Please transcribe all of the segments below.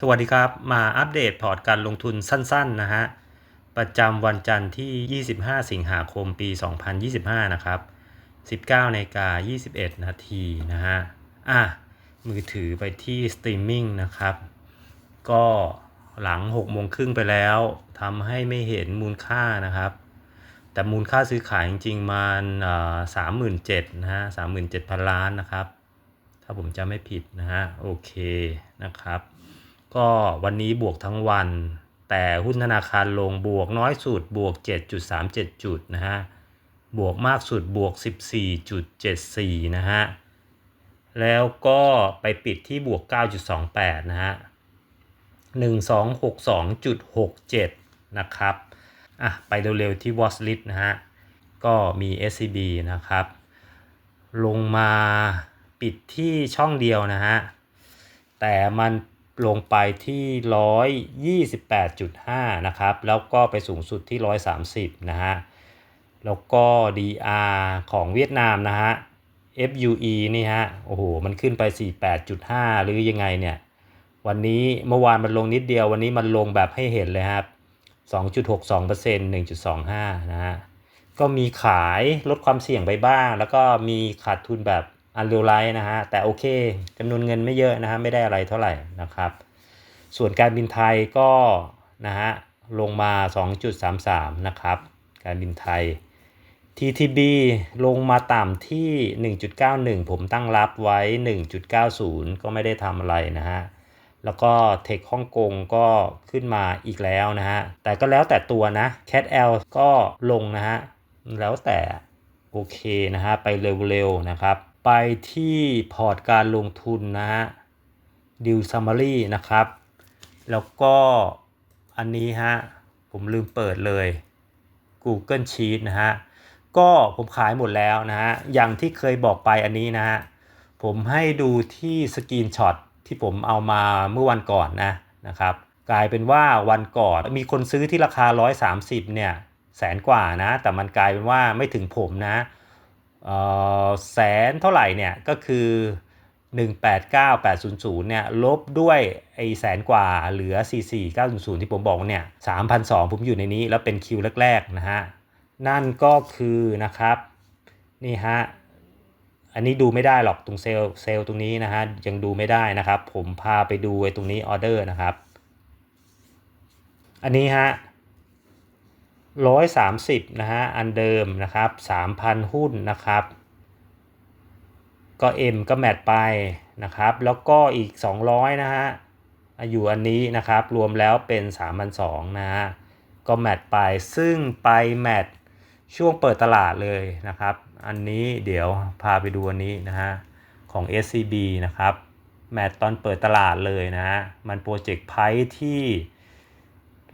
สวัสดีครับ มาอัปเดตพอร์ตการลงทุนสั้นๆนะฮะประจำวันจันทร์ที่ 25 สิงหาคมปี 2025 นะครับ 19นกา21 นาทีนะฮะอะมือถือไปที่สตรีมมิ่งนะครับ ก็หลัง6โมงครึ่งไปแล้วทำให้ไม่เห็นมูลค่านะครับ แต่มูลค่าซื้อขายจริงๆมันสามหมื่นเจ็ดนะฮะสามหมื่นเจ็ดพันล้านนะครับ ถ้าผมจำไม่ผิดนะฮะโอเคนะครับ ก็วันนี้บวกทั้งวัน แต่หุ้นธนาคารลงบวกน้อยสุดบวก 7.37 จุดนะฮะ บวกมากสุดบวก 14.74 นะฮะ แล้วก็ไปปิดที่บวก 9.28 นะฮะ 1262.67 นะครับ อะ ไปเร็วๆที่ watch list นะฮะ ก็มี SCB นะครับ ลงมาปิดที่ช่องเดียวนะฮะ แต่มัน ลงไปที่ 128.5 นะครับ แล้วก็ไปสูงสุดที่ 130 นะฮะ แล้วก็ DR ของเวียดนามนะฮะ FUE นี่ฮะ โอ้โห มันขึ้นไป 48.5 หรือยังไงเนี่ย วันนี้เมื่อวานมันลงนิดเดียว วันนี้มันลงแบบให้เห็นเลยครับ 2.62% 1.25 นะฮะ ก็มีขายลดความเสี่ยงไปบ้าง แล้วก็มีขาดทุนแบบ อันเรียลไลท์นะฮะ แต่โอเคจำนวนเงินไม่เยอะนะฮะ ไม่ได้อะไรเท่าไหร่นะครับ ส่วนการบินไทยก็นะฮะ ลงมา 2.33 นะครับ การบินไทย TTB ลงมาต่ำที่ 1.91 ผมตั้งรับไว้ 1.90 ก็ไม่ได้ทำอะไรนะฮะ แล้วก็เทคฮ่องกงก็ขึ้นมาอีกแล้วนะฮะ แต่ก็แล้วแต่ตัวนะ Cat L ก็ลงนะฮะ แล้วแต่โอเคนะฮะ ไปเร็วๆนะครับ ไปที่พอร์ตการลงทุนนะฮะดิวซัมมารีนะครับ แล้วก็อันนี้ฮะ ผมลืมเปิดเลย Google Sheet นะฮะ ก็ผมขายหมดแล้วนะฮะ อย่างที่เคยบอกไปอันนี้นะฮะ ผมให้ดูที่สกรีนช็อตที่ผมเอามาเมื่อวันก่อนนะนะครับ กลายเป็นว่าวันก่อนมีคนซื้อที่ราคา 130 เนี่ยแสนกว่านะ แต่มันกลายเป็นว่าไม่ถึงผมนะ แสนเท่าไหร่เนี่ยก็คือ 189800เนี่ยลบด้วยไอแสนกว่าเหลือ 44900 ที่ผมบอกเนี่ย3,200ผมอยู่ในนี้แล้วเป็นคิวแรกๆนะฮะนั่นก็คือนะครับนี่ฮะอันนี้ดูไม่ได้หรอกตรงเซลล์เซลล์ตรงนี้นะฮะยังดูไม่ได้นะครับ ผมพาไปดูไอ้ตรงนี้ออเดอร์นะครับ อันนี้ฮะ 130นะฮะอันเดิมนะครับ 3,000 หุ้นนะครับ ก็ M ก็แมทไปนะครับ แล้วก็อีก 200 นะฮะอยู่อันนี้นะครับ รวมแล้วเป็น3,200นะฮะก็แมทไปซึ่งไปแมทช่วงเปิดตลาดเลยนะครับ อันนี้เดี๋ยวพาไปดูอันนี้นะฮะของ SCB นะครับ แมทตอนเปิดตลาดเลยนะฮะมันโปรเจกต์ไพที่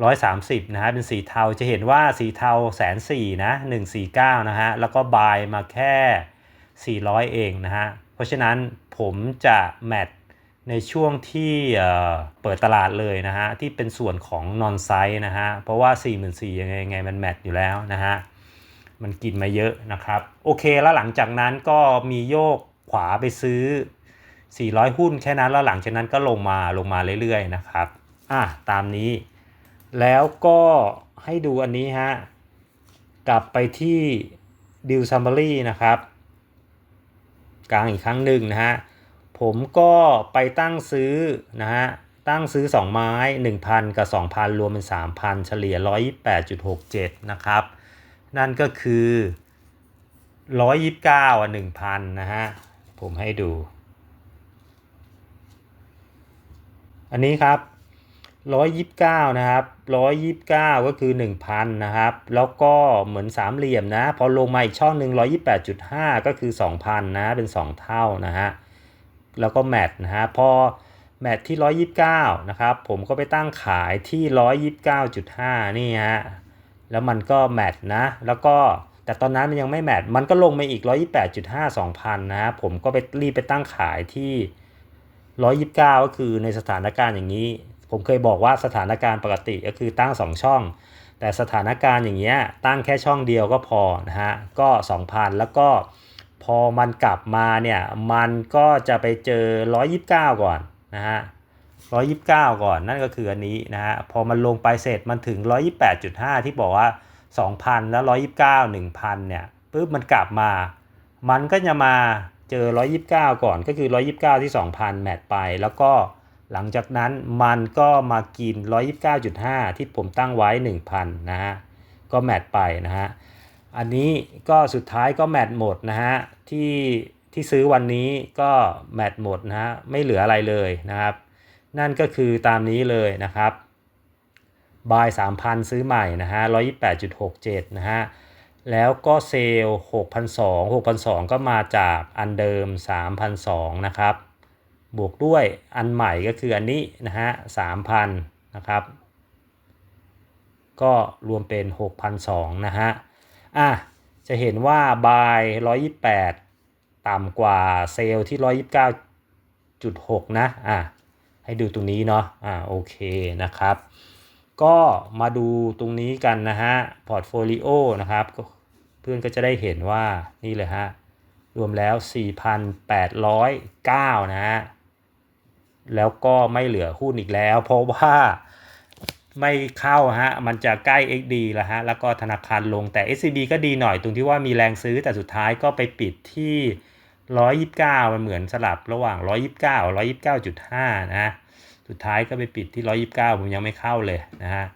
130นะฮะเป็นสีเทาจะเห็นว่าสีเทาแสนสี่นะ149นะฮะแล้วก็บายมาแค่ 400 เองนะฮะเพราะฉะนั้นผมจะแมทในช่วงที่เปิดตลาดเลยนะฮะที่เป็นส่วนของนอนไซส์นะฮะเพราะว่า 44,000ยังไงยังไงมันแมทอยู่แล้วนะฮะมันกินมาเยอะนะครับโอเคแล้วหลังจากนั้นก็มีโยกขวาไปซื้อ 400 หุ้นแค่นั้นแล้วหลังจากนั้นก็ลงมาลงมาเรื่อยๆนะครับอะตามนี้ แล้วก็ให้ดูอันนี้ฮะ กลับไปที่ดิวซัมเบอรี่นะครับ กลางอีกครั้งหนึ่งนะฮะ ผมก็ไปตั้งซื้อนะฮะ ตั้งซื้อ 2 ไม้ 1,000 กับ 2,000 รวมเป็น 3,000 เฉลี่ย 128.67 นะครับ นั่นก็คือ 129อะ1,000 นะฮะ ผมให้ดู อันนี้ครับ 129นะครับ129ก็คือ1,000นะครับ แล้วก็เหมือนสามเหลี่ยมนะ พอลงมาอีกช่องหนึ่ง128.5ก็คือ2,000นะ เป็น2เท่านะฮะ แล้วก็แมทนะฮะ พอแมทที่129นะครับ ผมก็ไปตั้งขายที่129.5นี่ฮะ แล้วมันก็แมทนะ แล้วก็แต่ตอนนั้นมันยังไม่แมท มันก็ลงมาอีก128.5 2,000นะฮะ ผมก็ไปรีบไปตั้งขายที่129ก็คือในสถานการณ์อย่างนี้ ผมเคยบอกว่าสถานการณ์ปกติก็คือตั้ง 2 ช่อง แต่สถานการณ์อย่างเงี้ยตั้งแค่ช่องเดียวก็พอนะฮะก็ 2,000 แล้วก็พอมันกลับมาเนี่ยมันก็จะไปเจอ 129 ก่อนนะฮะ129 ก่อนนั่นก็คืออันนี้นะฮะพอมันลงไปเสร็จมันถึง 128.5 ที่บอกว่า 2,000 แล้ว 129 1,000 เนี่ยปุ๊บมันกลับมา มันก็จะมาเจอ 129 ก่อนก็คือ 129 ที่ 2,000 แมทไปแล้วก็ หลังจากนั้นมันก็มากิน 129.5 ที่ผมตั้งไว้ 1,000 นะฮะ ก็แมทไปนะฮะ อันนี้ก็สุดท้ายก็แมทหมดนะฮะ ที่ที่ซื้อวันนี้ก็แมทหมดนะฮะ ไม่เหลืออะไรเลยนะครับ นั่นก็คือตามนี้เลยนะครับบาย 3,000 ซื้อใหม่นะฮะ 128.67 นะฮะ แล้วก็เซลล์6,200 6,200ก็มาจากอันเดิม3,200นะครับ บวกด้วยอันใหม่ก็คืออันนี้นะฮะ3,000นะครับ ก็รวมเป็น6,200นะฮะ อะ จะเห็นว่าบาย128 ต่ำกว่าเซลล์ที่ 129.6 นะ อะ ให้ดูตรงนี้เนาะ อ่าโอเคนะครับ ก็มาดูตรงนี้กันนะฮะ พอร์ตโฟลิโอนะครับ เพื่อนก็จะได้เห็นว่านี่เลยฮะรวมแล้ว 4,809 นะฮะ แล้วก็ไม่เหลือหุ้นอีกแล้ว เพราะว่าไม่เข้าฮะ มันจะใกล้ XD แล้วฮะ แล้วก็ธนาคารลงแต่ SCB ก็ดีหน่อยตรงที่ว่ามีแรงซื้อแต่สุดท้ายก็ไปปิดที่ 129 มันเหมือนสลับระหว่าง 129 129.5 นะสุดท้ายก็ไปปิดที่ 129 ผมยังไม่เข้าเลยนะฮะ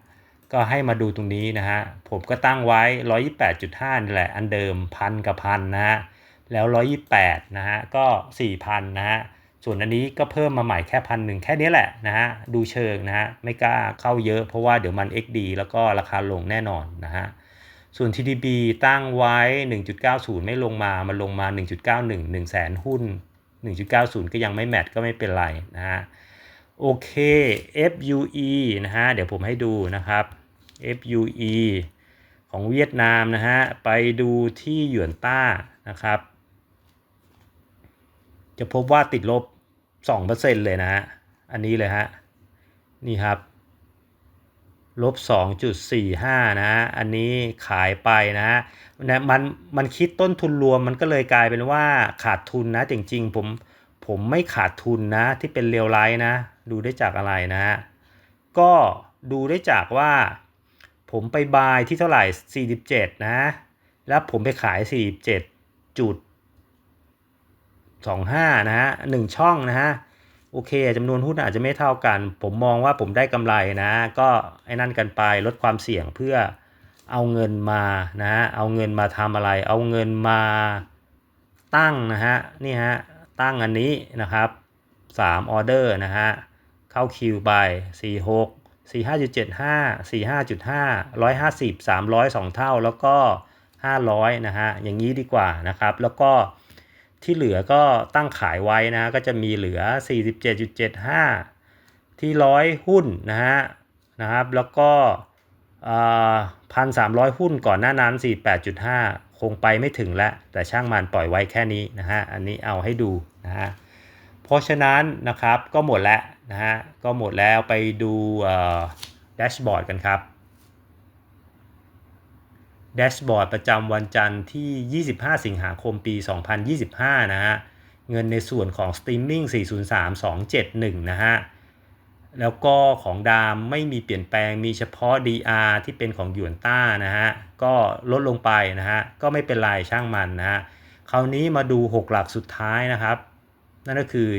ก็ให้มาดูตรงนี้นะฮะ ผมก็ตั้งไว้ 128.5 นี่แหละ อันเดิมพันกับพันนะฮะ แล้ว 128 นะฮะ ก็ 4,000 นะฮะ ส่วนอันนี้ก็เพิ่มมาใหม่แค่พันหนึ่งแค่นี้แหละนะฮะดูเชิงนะฮะไม่กล้าเข้าเยอะเพราะว่าเดี๋ยวมัน XD แล้วก็ราคาลงแน่นอนนะฮะส่วน TDB ตั้งไว้ 1.90 ไม่ลงมา มันลงมา 1.91 1แสนหุ้น 1.90 ก็ยังไม่แมทก็ไม่เป็นไรนะฮะโอเค FUE นะฮะเดี๋ยวผมให้ดูนะครับ FUE ของเวียดนามนะฮะไปดูที่หยวนต้านะครับ จะพบว่าติดลบ 2%เลยนะฮะ อันนี้เลยฮะ นี่ครับ ลบ 2.45 นะฮะ อันนี้ขายไปนะฮะมันมันคิดต้นทุนรวมมันก็เลยกลายเป็นว่าขาดทุนนะ จริงๆ ผมผมไม่ขาดทุนนะ ที่เป็นเรียวไลท์นะ ดูได้จากอะไรนะฮะ ก็ดูได้จากว่า ผมไปบายที่เท่าไหร่ 47 นะ แล้วผมไปขาย 47 จุด 25นะฮะ1ช่องนะฮะโอเคจำนวนหุ้นอาจจะไม่เท่ากัน ผมมองว่าผมได้กำไรนะ ก็ไอ้นั่นกันไปลดความเสี่ยงเพื่อเอาเงินมานะฮะเอาเงินมาทำอะไร เอาเงินมาตั้งนะฮะนี่ฮะตั้งอันนี้นะครับ3ออเดอร์นะฮะเข้าคิวไป46 45.75 45.5 150 300 2 เท่าแล้วก็ 500 นะฮะอย่างนี้ดีกว่านะครับ แล้วก็ ที่เหลือก็ตั้งขายไว้นะ ก็จะมีเหลือ 47.75 ที่ร้อยหุ้นนะฮะนะครับ แล้วก็พันสามร้อยหุ้นก่อนหน้านั้น 48.5 คงไปไม่ถึงแล้ว แต่ช่างมันปล่อยไว้แค่นี้นะฮะ อันนี้เอาให้ดูนะฮะ เพราะฉะนั้นนะครับก็หมดแล้วนะฮะ ก็หมดแล้วไปดูแดชบอร์ดกันครับ แดชบอร์ดประจำวันจันทร์ที่ 25 สิงหาคมปี 2025 นะฮะ เงินในส่วนของ Streaming 403271 นะฮะ แล้วก็ของดามไม่มีเปลี่ยนแปลงมีเฉพาะ DR ที่เป็นของหยวนต้านะฮะ ก็ลดลงไปนะฮะ ก็ไม่เป็นไรช่างมันนะฮะ คราวนี้มาดู 6 หลักสุดท้ายนะครับ นั่นก็คือ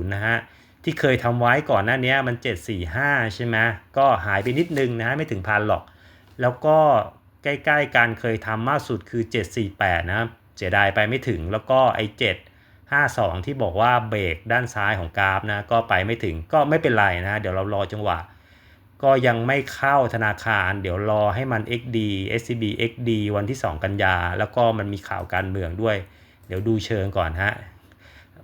744840 นะฮะที่เคยทำไว้ก่อนหน้านี้มัน 745 ใช่ไหมก็หายไปนิดนึงนะฮะไม่ถึงพันหรอก แล้วก็ใกล้ๆกันเคยทำมากสุดคือ 748 นะเสียดายไปไม่ถึงแล้วก็ไอ้752 ที่บอกว่าเบรกด้านซ้ายของกราฟนะก็ไปไม่ถึงก็ไม่เป็นไรนะ เดี๋ยวเรารอจังหวะ ก็ยังไม่เข้าธนาคาร เดี๋ยวรอให้มัน XD SCB XD วันที่ 2 กันยา แล้วก็มันมีข่าวการเมืองด้วย เดี๋ยวดูเชิงก่อนฮะ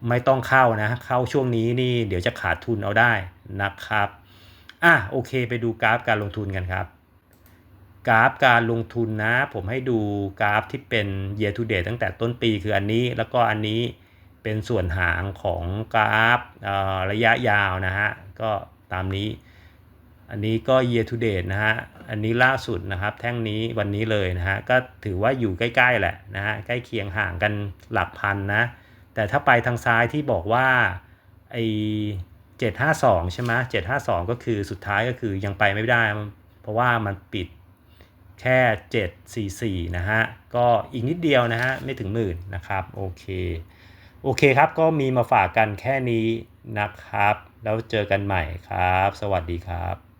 ไม่ต้องเข้านะ เข้าช่วงนี้นี่เดี๋ยวจะขาดทุนเอาได้นะครับ อะโอเค ไปดูกราฟการลงทุนกันครับ กราฟการลงทุนนะ ผมให้ดูกราฟที่เป็น year to date ตั้งแต่ต้นปีคืออันนี้แล้วก็อันนี้เป็นส่วนหางของกราฟระยะยาวนะฮะ ก็ตามนี้ อันนี้ก็ year to date นะฮะ อันนี้ล่าสุดนะครับแท่งนี้วันนี้เลยนะฮะ ก็ถือว่าอยู่ใกล้ๆแหละนะฮะ ใกล้เคียงห่างกันหลักพันนะ แต่ถ้าไปทางซ้ายที่บอกว่าไอเจ็ดห้าสองใช่ไหมเจ็ดห้าสองก็คือสุดท้ายก็คือยังไปไม่ได้ เพราะว่ามันปิด แค่เจ็ดสี่สี่นะฮะ ก็อีกนิดเดียวนะฮะ ไม่ถึงหมื่นนะครับ โอเค โอเคครับ ก็มีมาฝากกันแค่นี้นะครับ แล้วเจอกันใหม่ครับ สวัสดีครับ